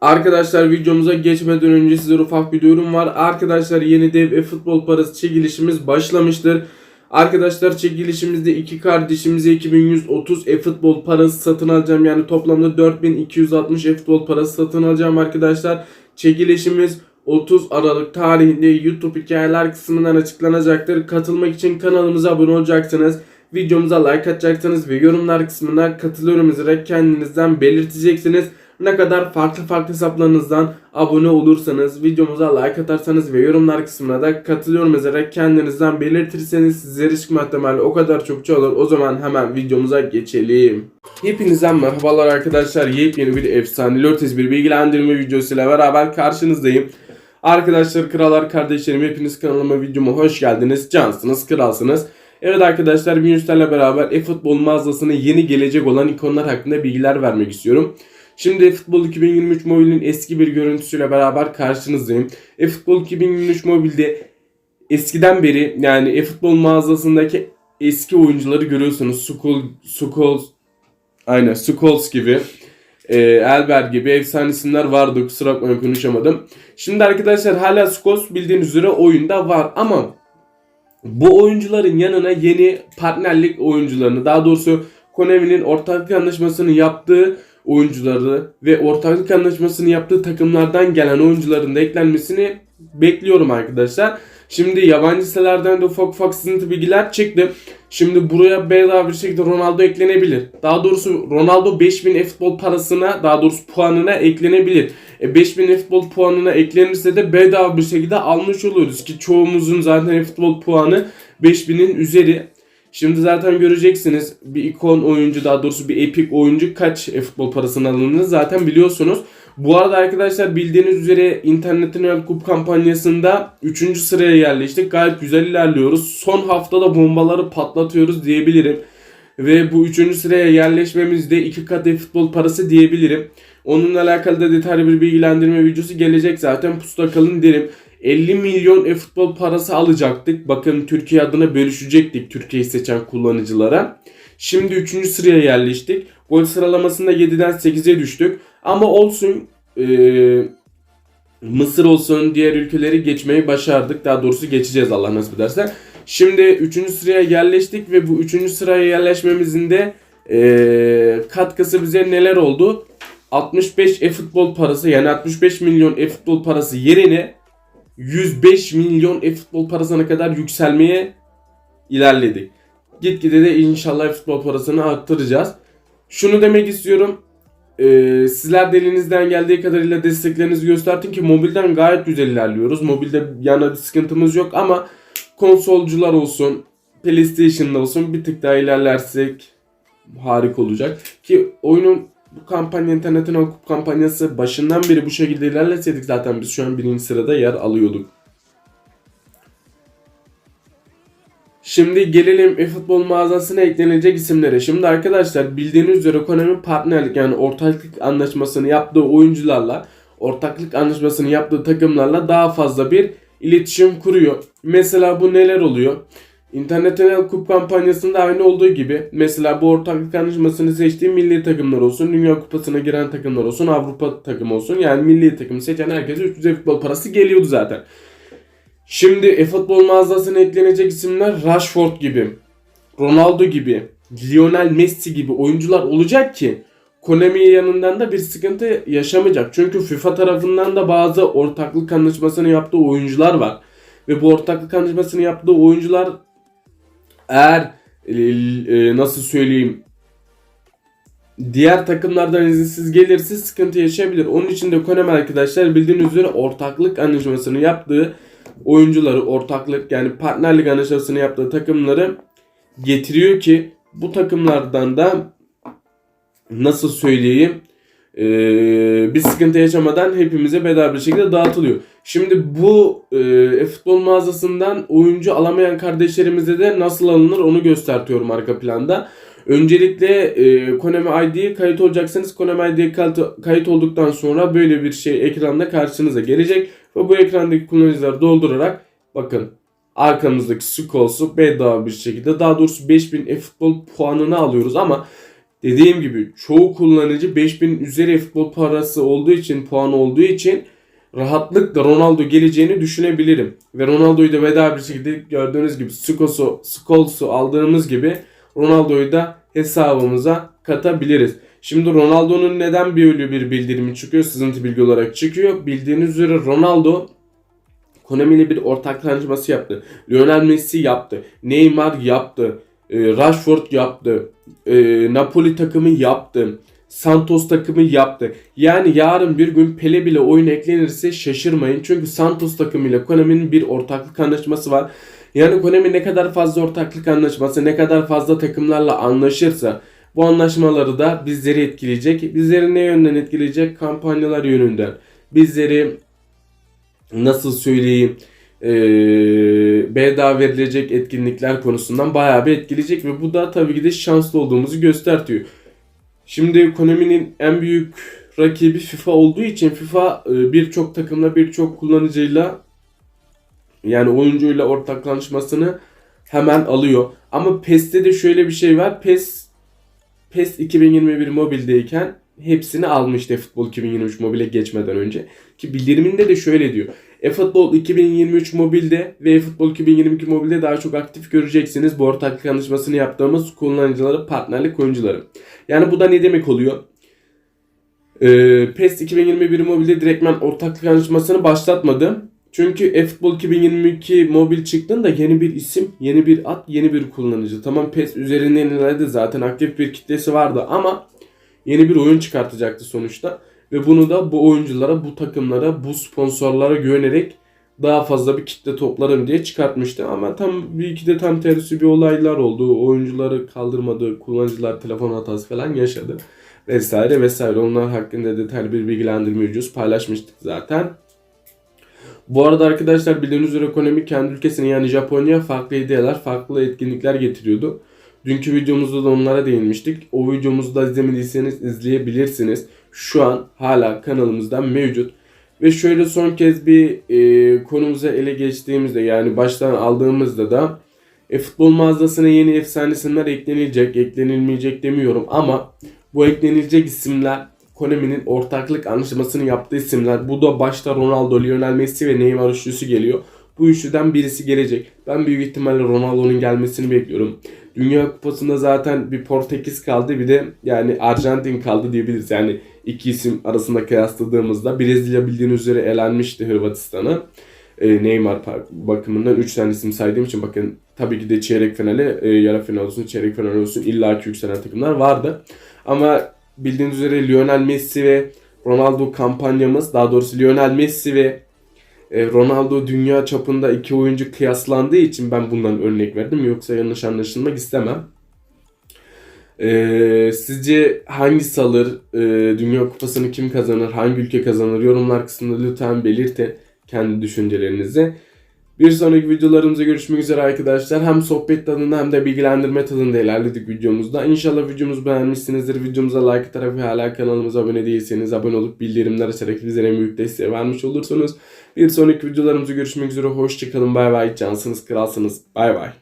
Arkadaşlar videomuza geçmeden önce size ufak bir duyurum var. Arkadaşlar yeni dev e futbol parası çekilişimiz başlamıştır. Arkadaşlar çekilişimizde iki kardeşimize 2130 e futbol parası satın alacağım. Yani toplamda 4260 e futbol parası satın alacağım arkadaşlar. Çekilişimiz 30 Aralık tarihinde YouTube hikayeler kısmından açıklanacaktır. Katılmak için kanalımıza abone olacaksınız. Videomuza like atacaksınız ve yorumlar kısmına katılıyorum yazarak kendinizden belirteceksiniz. Ne kadar farklı farklı hesaplarınızdan abone olursanız, videomuza like atarsanız ve yorumlar kısmına da katılıyorum yazarak kendinizden belirtirseniz sizlere çıkma ihtimali o kadar çokça olur. O zaman hemen videomuza geçelim. Hepinizden merhabalar arkadaşlar. Yepyeni bir efsane Lotus bir bilgilendirme videosuyla beraber karşınızdayım. Arkadaşlar, krallar, kardeşlerim hepiniz kanalıma videoma hoş geldiniz. Cansınız, kralsınız. Evet arkadaşlar Yunuslarla beraber e-futbol mağazasına yeni gelecek olan ikonlar hakkında bilgiler vermek istiyorum. Şimdi eFootball 2023 Mobile'in eski bir görüntüsüyle beraber karşınızdayım. eFootball 2023 Mobile'de eskiden beri yani eFootball mağazasındaki eski oyuncuları görüyorsunuz. Sukol, Sukols, aynen Sukols gibi. E, Elber gibi efsane isimler vardı kusura bakmayın konuşamadım. Şimdi arkadaşlar hala Sukols bildiğiniz üzere oyunda var ama bu oyuncuların yanına yeni partnerlik oyuncularını daha doğrusu Konami'nin ortaklık anlaşmasını yaptığı oyuncuları ve ortaklık anlaşmasını yaptığı takımlardan gelen oyuncuların da eklenmesini bekliyorum arkadaşlar. Şimdi yabancı sitelerden de ufak ufak sızıntı bilgiler çıktı. Şimdi buraya bedava bir şekilde Ronaldo eklenebilir. Daha doğrusu Ronaldo 5000 e-futbol parasına daha doğrusu puanına eklenebilir. E 5000 e-futbol puanına eklenirse de bedava bir şekilde almış oluyoruz ki çoğumuzun zaten e-futbol puanı 5000'in üzeri. Şimdi zaten göreceksiniz bir ikon oyuncu daha doğrusu bir epik oyuncu kaç e-futbol parasını alındığını zaten biliyorsunuz. Bu arada arkadaşlar bildiğiniz üzere internetin kup kampanyasında 3. sıraya yerleştik. Gayet güzel ilerliyoruz. Son haftada bombaları patlatıyoruz diyebilirim. Ve bu 3. sıraya yerleşmemizde 2 kat e-futbol parası diyebilirim. Onunla alakalı da detaylı bir bilgilendirme videosu gelecek zaten. Pusta kalın derim. 50 milyon e-futbol parası alacaktık. Bakın Türkiye adına bölüşecektik Türkiye'yi seçen kullanıcılara. Şimdi 3. sıraya yerleştik. Gol sıralamasında 7'den 8'e düştük. Ama olsun ee, Mısır olsun diğer ülkeleri geçmeyi başardık. Daha doğrusu geçeceğiz Allah nasip ederse. Şimdi 3. sıraya yerleştik ve bu 3. sıraya yerleşmemizin de ee, katkısı bize neler oldu? 65 e-futbol parası yani 65 milyon e-futbol parası yerine 105 milyon e-futbol parasına kadar yükselmeye ilerledik. Gitgide de inşallah futbol parasını arttıracağız. Şunu demek istiyorum. Ee, sizler de geldiği kadarıyla desteklerinizi göstertin ki mobilden gayet güzel ilerliyoruz. Mobilde yana bir sıkıntımız yok ama konsolcular olsun, PlayStation'da olsun bir tık daha ilerlersek harika olacak. Ki oyunun bu kampanya internetin okup kampanyası başından beri bu şekilde ilerleseydik zaten biz şu an birinci sırada yer alıyorduk. Şimdi gelelim e-futbol mağazasına eklenecek isimlere. Şimdi arkadaşlar bildiğiniz üzere Konami partnerlik yani ortaklık anlaşmasını yaptığı oyuncularla ortaklık anlaşmasını yaptığı takımlarla daha fazla bir iletişim kuruyor. Mesela bu neler oluyor? İnternasyonel kup kampanyasında aynı olduğu gibi mesela bu ortaklık anlaşmasını seçtiği milli takımlar olsun, Dünya Kupası'na giren takımlar olsun, Avrupa takımı olsun yani milli takımı seçen herkese 300 futbol parası geliyordu zaten. Şimdi e-futbol mağazasına eklenecek isimler Rashford gibi, Ronaldo gibi, Lionel Messi gibi oyuncular olacak ki Konami yanından da bir sıkıntı yaşamayacak. Çünkü FIFA tarafından da bazı ortaklık anlaşmasını yaptığı oyuncular var. Ve bu ortaklık anlaşmasını yaptığı oyuncular eğer e, e, nasıl söyleyeyim diğer takımlardan izinsiz gelirse sıkıntı yaşayabilir. Onun için de Konami arkadaşlar bildiğiniz üzere ortaklık anlaşmasını yaptığı oyuncuları ortaklık yani partnerlik anlaşmasını yaptığı takımları getiriyor ki bu takımlardan da nasıl söyleyeyim ee, bir sıkıntı yaşamadan hepimize bedava bir şekilde dağıtılıyor. Şimdi bu e, futbol mağazasından oyuncu alamayan kardeşlerimize de nasıl alınır onu göstertiyorum arka planda. Öncelikle e, Konami ID'ye kayıt olacaksınız. Konami ID'ye kayıt olduktan sonra böyle bir şey ekranda karşınıza gelecek. Ve bu ekrandaki kullanıcıları doldurarak bakın arkamızdaki Skols'u bedava bir şekilde daha doğrusu 5000 e-futbol puanını alıyoruz ama dediğim gibi çoğu kullanıcı 5000 üzeri futbol parası olduğu için puan olduğu için rahatlıkla Ronaldo geleceğini düşünebilirim. Ve Ronaldo'yu da veda bir şekilde gördüğünüz gibi Skos'u, Skols'u aldığımız gibi Ronaldo'yu da hesabımıza katabiliriz. Şimdi Ronaldo'nun neden böyle bir bildirimi çıkıyor? Sızıntı bilgi olarak çıkıyor. Bildiğiniz üzere Ronaldo Konami bir ortaklık anlaşması yaptı. Lionel Messi yaptı. Neymar yaptı. E, Rashford yaptı. e, Napoli takımı yaptı. Santos takımı yaptı. Yani yarın bir gün Pele bile oyuna eklenirse şaşırmayın. Çünkü Santos takımıyla Konami'nin bir ortaklık anlaşması var. Yani Konami ne kadar fazla ortaklık anlaşması, ne kadar fazla takımlarla anlaşırsa bu anlaşmaları da bizleri etkileyecek. Bizleri ne yönden etkileyecek? Kampanyalar yönünden. Bizleri nasıl söyleyeyim eee bedava verilecek etkinlikler konusundan bayağı bir etkileyecek ve bu da tabii ki de şanslı olduğumuzu gösteriyor. Şimdi Konami'nin en büyük rakibi FIFA olduğu için FIFA e, birçok takımla birçok kullanıcıyla yani oyuncuyla ortaklaşmasını hemen alıyor. Ama PES'te de şöyle bir şey var. PES PES 2021 mobildeyken hepsini almıştı futbol 2023 mobile geçmeden önce. Ki bildiriminde de şöyle diyor. eFootball 2023 mobilde ve eFootball 2022 mobilde daha çok aktif göreceksiniz bu ortaklık anlaşmasını yaptığımız kullanıcıları, partnerlik oyuncuları. Yani bu da ne demek oluyor? Ee, PES 2021 mobilde direktmen ortaklık anlaşmasını başlatmadı. Çünkü eFootball 2022 mobil çıktığında yeni bir isim, yeni bir at, yeni bir kullanıcı. Tamam PES üzerinden ilerledi zaten aktif bir kitlesi vardı ama yeni bir oyun çıkartacaktı sonuçta. Ve bunu da bu oyunculara, bu takımlara, bu sponsorlara güvenerek daha fazla bir kitle toplarım diye çıkartmıştı. Ama tam bir iki de tam tersi bir olaylar oldu. Oyuncuları kaldırmadı, kullanıcılar telefon hatası falan yaşadı. Vesaire vesaire. Onlar hakkında detaylı bir bilgilendirme videosu paylaşmıştık zaten. Bu arada arkadaşlar bildiğiniz üzere ekonomi kendi ülkesine yani Japonya farklı hediyeler, farklı etkinlikler getiriyordu. Dünkü videomuzda da onlara değinmiştik. O videomuzu da izlemediyseniz izleyebilirsiniz. Şu an hala kanalımızda mevcut. Ve şöyle son kez bir e, konumuza ele geçtiğimizde yani baştan aldığımızda da e, futbol mağazasına yeni efsane isimler eklenilecek, eklenilmeyecek demiyorum ama bu eklenilecek isimler Konami'nin ortaklık anlaşmasını yaptığı isimler. Bu da başta Ronaldo, Lionel Messi ve Neymar üçlüsü geliyor. Bu üçlüden birisi gelecek. Ben büyük ihtimalle Ronaldo'nun gelmesini bekliyorum. Dünya Kupası'nda zaten bir Portekiz kaldı bir de yani Arjantin kaldı diyebiliriz. Yani iki isim arasında kıyasladığımızda Brezilya bildiğiniz üzere elenmişti Hırvatistan'a. Ee, Neymar bakımından 3 tane isim saydığım için bakın tabii ki de çeyrek finale, e, yarı final olsun, çeyrek final olsun illaki yükselen takımlar vardı. Ama bildiğiniz üzere Lionel Messi ve Ronaldo kampanyamız daha doğrusu Lionel Messi ve e, Ronaldo dünya çapında iki oyuncu kıyaslandığı için ben bundan örnek verdim. Yoksa yanlış anlaşılmak istemem. E, sizce hangisi alır? E, dünya kupasını kim kazanır? Hangi ülke kazanır? Yorumlar kısmında lütfen belirtin kendi düşüncelerinizi. Bir sonraki videolarımızda görüşmek üzere arkadaşlar. Hem sohbet tadında hem de bilgilendirme tadında ilerledik videomuzda. İnşallah videomuzu beğenmişsinizdir. Videomuza like atarak ve hala kanalımıza abone değilseniz abone olup bildirimler açarak bizlere en büyük desteği vermiş olursunuz. Bir sonraki videolarımızda görüşmek üzere. Hoşçakalın. Bay bay. Cansınız, kralsınız. Bay bay.